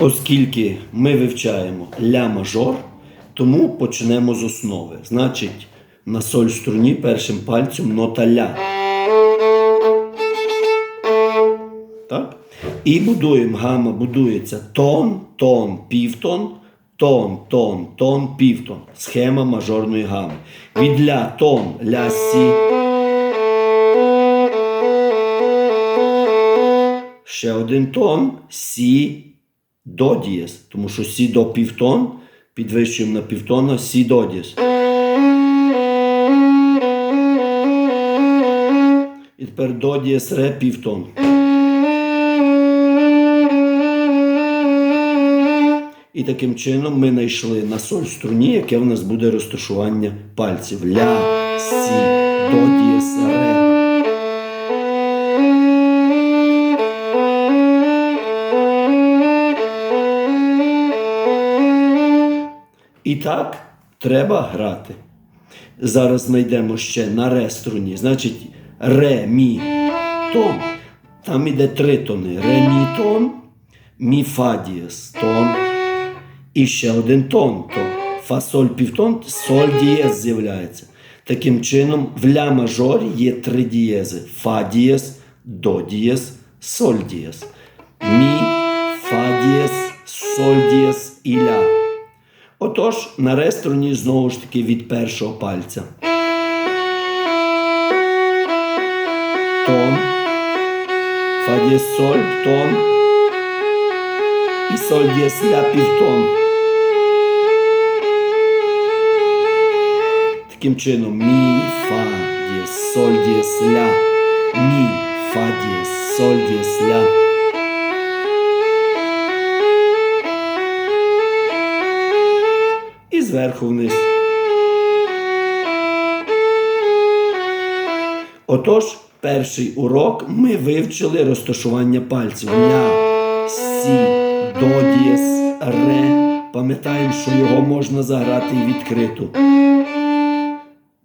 Оскільки ми вивчаємо ля мажор, тому почнемо з основи. Значить, на соль струні першим пальцем нота ля. Так? І будуємо гама, будується тон, тон, півтон, тон, тон, тон, півтон. Схема мажорної гами. Від ля тон, ля сі. Ще один тон сі до дієс. Тому що сі до півтон підвищуємо на півтона сі до дієс. І тепер до дієс ре півтон. І таким чином ми знайшли на соль струні, яке в нас буде розташування пальців. Ля, сі, до дієс ре. І так треба грати. Зараз знайдемо ще на ре струні. Значить, ре, мі, тон. Там іде три тони. Ре, мі, тон, мі, фа дієс, тон. І ще один тон. То фа, соль, півтон, соль дієс з'являється. Таким чином, в ля мажорі є три дієзи: фа дієс, до дієс, соль дієс. Мі, фа дієс, соль дієс і ля. Отож, на ре струні знову ж таки від першого пальця. Тон. Фа дієс соль, тон. І соль дієс ля півтон. Таким чином мі, фа дієс, соль дієс ля. Мі, фа дієс, соль дієс ля. Зверху вниз. Отож, перший урок ми вивчили розташування пальців. Ля, сі, до дієс, ре. Пам'ятаємо, що його можна заграти відкрито.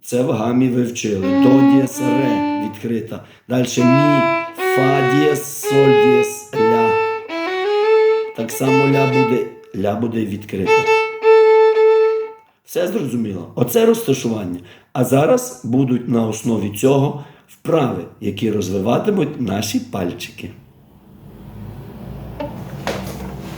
Це в гамі вивчили. До дієс, ре відкрита. Далі мі, фа дієс, соль дієс, ля. Так само ля буде, ля буде відкрита. Все зрозуміло? Оце розташування. А зараз будуть на основі цього вправи, які розвиватимуть наші пальчики.